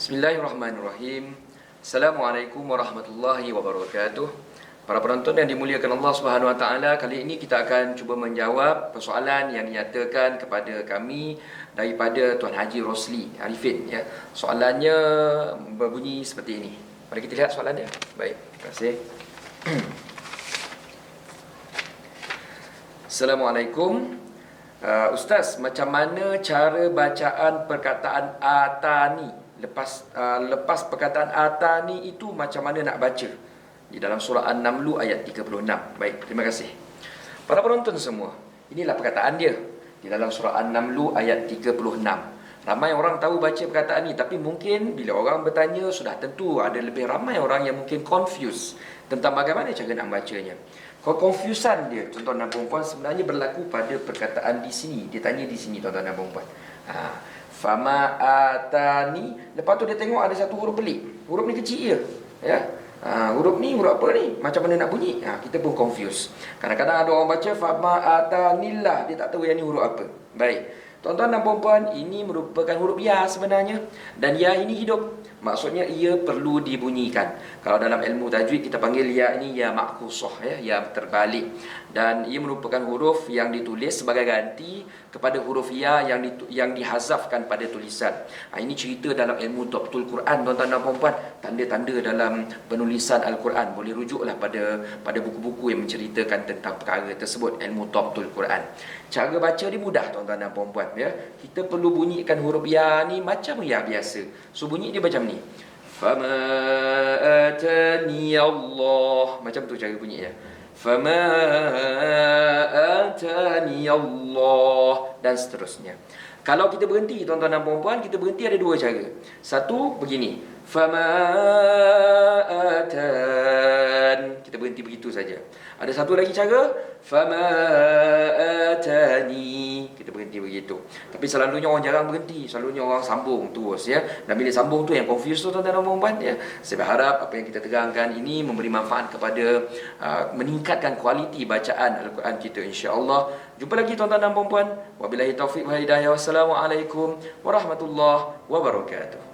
Bismillahirrahmanirrahim. Assalamualaikum warahmatullahi wabarakatuh. Para penonton yang dimuliakan Allah Subhanahu Wa Taala, kali ini kita akan cuba menjawab persoalan yang dinyatakan kepada kami daripada Tuan Haji Rosli Arifin ya. Soalannya berbunyi seperti ini. Mari kita lihat soalan dia. Baik, terima kasih. Assalamualaikum. Uh, Ustaz, macam mana cara bacaan perkataan atani lepas uh, lepas perkataan atani itu macam mana nak baca di dalam surah An-Naml ayat 36. Baik, terima kasih. Para penonton semua, inilah perkataan dia di dalam surah An-Naml ayat 36. Ramai orang tahu baca perkataan ini tapi mungkin bila orang bertanya sudah tentu ada lebih ramai orang yang mungkin confused tentang bagaimana cara nak bacanya. Kalau confusion dia tuan-tuan dan puan sebenarnya berlaku pada perkataan di sini. Dia tanya di sini tuan-tuan dan puan. Ha, Fama atani. Lepas tu dia tengok ada satu huruf pelik. Huruf ni kecil je. Ya? Ha, huruf ni huruf apa ni? Macam mana nak bunyi? Ha, Kita pun confuse Kadang-kadang ada orang baca Fama atanillah. Dia tak tahu yang ni huruf apa. Baik Tuan-tuan dan puan-puan Ini merupakan huruf ya sebenarnya Dan ya ini hidup Maksudnya ia perlu dibunyikan Kalau dalam ilmu tajwid kita panggil ya ini ya makusah ya, Ya terbalik dan ia merupakan huruf yang ditulis sebagai ganti kepada huruf ya yang di, yang dihazafkan pada tulisan. Ha, ini cerita dalam ilmu Dhabtul Quran tuan-tuan dan puan-puan, tanda-tanda dalam penulisan Al-Quran. Boleh rujuklah pada pada buku-buku yang menceritakan tentang perkara tersebut ilmu Dhabtul Quran. Cara baca dia mudah tuan-tuan dan puan-puan ya. Kita perlu bunyikan huruf ya ni macam ya biasa. So bunyi dia macam ni. Fama atani Allah. Macam tu cara bunyinya. Fama atani Allah dan seterusnya. Kalau kita berhenti tuan-tuan dan puan-puan, kita berhenti ada dua cara. Satu begini. Fama atani kita berhenti begitu saja. Ada satu lagi cara. Fama atani. Kita berhenti begitu. Tapi selalunya orang jarang berhenti. Selalunya orang sambung terus ya. Dan bila sambung tu yang confuse tu tuan-tuan dan puan-puan ya. Saya berharap apa yang kita tegangkan ini memberi manfaat kepada uh, meningkatkan kualiti bacaan Al-Quran kita insya-Allah. Jumpa lagi tuan-tuan dan puan-puan. Wabillahi taufiq wa hidayah. Wassalamualaikum warahmatullahi wabarakatuh.